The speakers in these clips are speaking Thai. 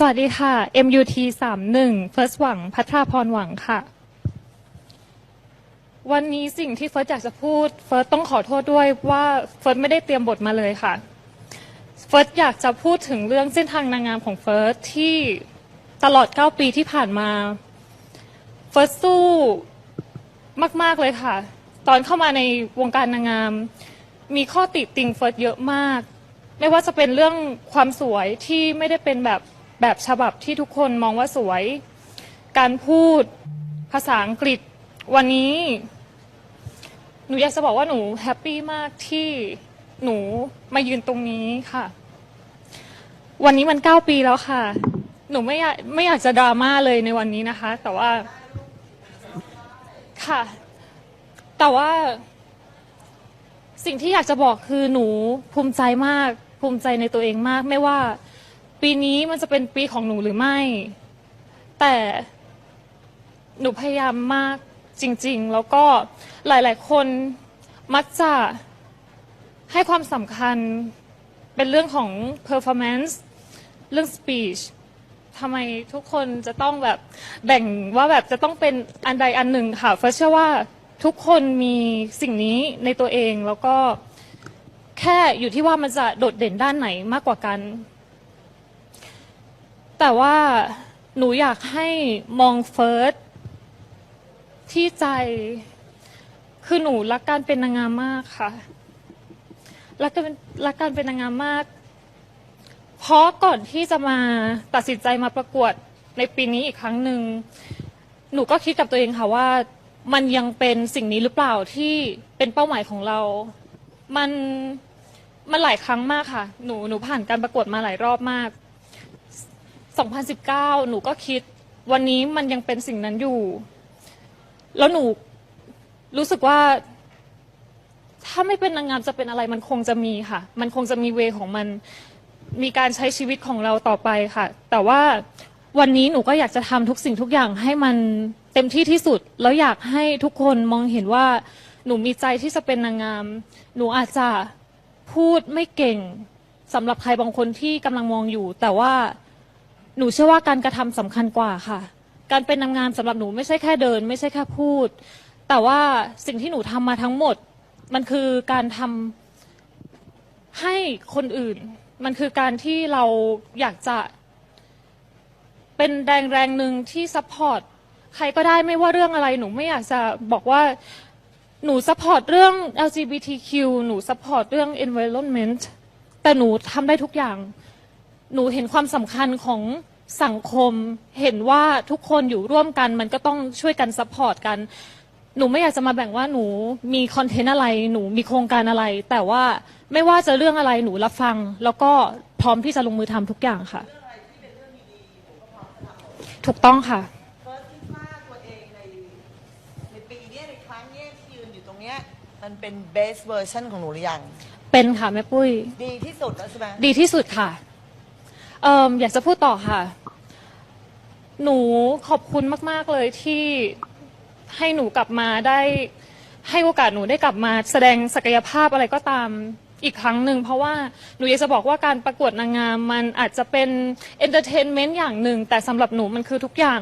สวัสดีค่ะ MUT 31 First หวัง พัทราพรหวังค่ะ วันนี้สิ่งที่เฟิร์สอยากจะพูด เฟิร์สต้องขอโทษด้วยว่าเฟิร์สไม่ได้เตรียมบทมาเลยค่ะ เฟิร์สอยากจะพูดถึงเรื่องเส้นทางนางงามของเฟิร์สที่ตลอด 9 ปีที่ผ่านมา เฟิร์สสู้มาก ๆ เลยค่ะ ตอนเข้ามาในวงการนางงาม มีข้อติติงเฟิร์สเยอะมาก ไม่ว่าจะเป็นเรื่องความสวยที่ไม่ได้เป็นแบบ แบบฉบับที่ทุกคนมองว่าสวย การพูดภาษาอังกฤษวันนี้ หนูอยากจะบอกว่าหนูแฮปปี้มากที่หนูมายืนตรงนี้ค่ะ วันนี้มันเก้าปีแล้วค่ะ หนูไม่อยากไม่อยากจะดราม่าเลยในวันนี้นะคะ แต่ว่าค่ะ แต่ว่า สิ่งที่อยากจะบอกคือหนูภูมิใจมาก ภูมิใจในตัวเองมาก ไม่ว่า ปีนี้มันจะเป็นปีของหนูหรือไม่ แต่หนูพยายามมากจริง ๆ แล้วก็หลาย ๆ คนมักจะให้ความสำคัญเป็นเรื่องของ performance เรื่อง speech ทำไมทุกคนจะต้องแบบแบ่งว่าแบบจะต้องเป็นอันใดอันหนึ่งค่ะเฟิร์สเชื่อว่าทุกคนมีสิ่งนี้ในตัวเองแล้วก็แค่อยู่ที่ว่ามันจะโดดเด่นด้านไหนมากกว่ากัน แต่ว่าหนูอยากให้มองเฟิร์สที่ใจ คือหนูรักการเป็นนางงามมากค่ะ รักการรักการเป็นนางงามมาก เพราะก่อนที่จะมาตัดสินใจมาประกวดในปีนี้อีกครั้งหนึ่ง หนูก็คิดกับตัวเองค่ะว่า มันยังเป็นสิ่งนี้หรือเปล่าที่เป็นเป้าหมายของเรา มันมันหลายครั้งมากค่ะ หนูหนูผ่านการประกวดมาหลายรอบมาก 2019 หนูก็คิดวันนี้มันยังเป็นสิ่งนั้นอยู่ แล้วหนูรู้สึกว่า ถ้าไม่เป็นนางงามจะเป็นอะไรมันคงจะมีค่ะ มันคงจะมีเวของมัน มีการใช้ชีวิตของเราต่อไปค่ะ แต่ว่าวันนี้หนูก็อยากจะทำทุกสิ่งทุกอย่างให้มันเต็มที่ที่สุด แล้วอยากให้ทุกคนมองเห็นว่า หนูมีใจที่จะเป็นนางงาม หนูอาจจะพูดไม่เก่งสำหรับใครบางคนที่กำลังมองอยู่ แต่ว่า หนูเชื่อว่าการกระทำสำคัญกว่าค่ะ การเป็นนางงามสำหรับหนูไม่ใช่แค่เดิน ไม่ใช่แค่พูด แต่ว่าสิ่งที่หนูทำมาทั้งหมด มันคือการทำให้คนอื่น มันคือการที่เราอยากจะ เป็นแรงแรงหนึ่งที่ซัพพอร์ตใครก็ได้ไม่ว่าเรื่องอะไรหนูไม่อยากจะบอกว่า หนูซัพพอร์ตเรื่อง LGBTQ หนูซัพพอร์ตเรื่อง environment แต่หนูทำได้ทุกอย่าง หนูเห็นความสำคัญของสังคม เห็นว่าทุกคนอยู่ร่วมกันมันก็ต้องช่วยกันซัพพอร์ตกัน หนูไม่อยากจะมาแบ่งว่าหนูมีคอนเทนต์อะไร หนูมีโครงการอะไร แต่ว่าไม่ว่าจะเรื่องอะไรหนูรับฟัง แล้วก็พร้อมที่จะลงมือทำทุกอย่างค่ะ ถูกต้องค่ะ เฟิร์สคิดว่าตัวเองในในปีเนี้ยในครั้งเนี้ยที่ยืนอยู่ตรงเนี้ยมันเป็น best version ของหนูหรือยัง เป็นค่ะแม่ปุ้ย ดีที่สุดแล้วใช่ไหมดีที่สุดค่ะ เอ่ออยากจะพูดต่อค่ะ หนูขอบคุณมาก ๆ เลยที่ให้หนูกลับมาได้ให้โอกาสหนูได้กลับมาแสดงศักยภาพอะไรก็ตามอีกครั้งหนึ่งเพราะว่าหนูอยากจะบอกว่าการประกวดนางงามมันอาจจะเป็นเอนเตอร์เทนเมนต์อย่างหนึ่ง แต่สำหรับหนูมันคือทุกอย่าง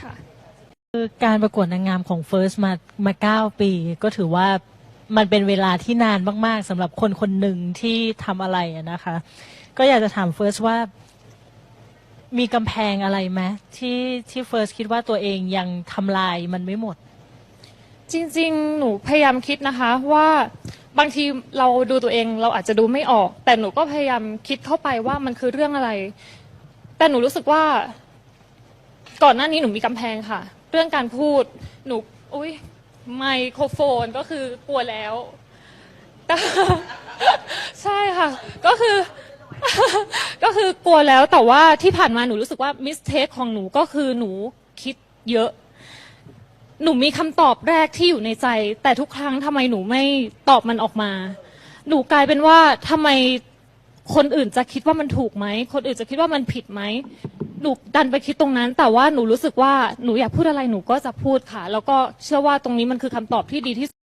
ค่ะ คือการประกวดนางงามของ First มามาเก้าปี ก็ถือว่า มันเป็นเวลาที่นานมากๆสำหรับคนคนหนึ่งที่ทำอะไรนะคะ ก็อยากจะถาม First ว่ามีกำแพงอะไรไหมที่ที่ First คิดว่าตัวเองยังทำลายมันไม่หมด จริง ๆ หนูพยายามคิดนะคะว่าบางทีเราดูตัวเองเราอาจจะดูไม่ออก แต่หนูก็พยายามคิดเข้าไปว่ามันคือเรื่องอะไร แต่หนูรู้สึกว่า ก่อนหน้านี้หนูมีกำแพงค่ะ เรื่องการพูดหนูอุ้ย ไมโครโฟนก็คือกลัวแล้ว ใช่ค่ะ ก็คือ ก็คือกลัวแล้วแต่ว่าที่ผ่านมาหนูรู้สึกว่ามิสเทคของหนูก็คือหนูคิดเยอะ หนูมีคำตอบแรกที่อยู่ในใจ แต่ทุกครั้งทำไมหนูไม่ตอบมันออกมา หนูกลายเป็นว่าทำไมคนอื่นจะคิดว่ามันถูกไหม คนอื่นจะคิดว่ามันผิดไหม หนูดันไปคิดตรงนั้น แต่ว่าหนูรู้สึกว่าหนูอยากพูดอะไรหนูก็จะพูดค่ะ แล้วก็เชื่อว่าตรงนี้มันคือคำตอบที่ดีที่สุด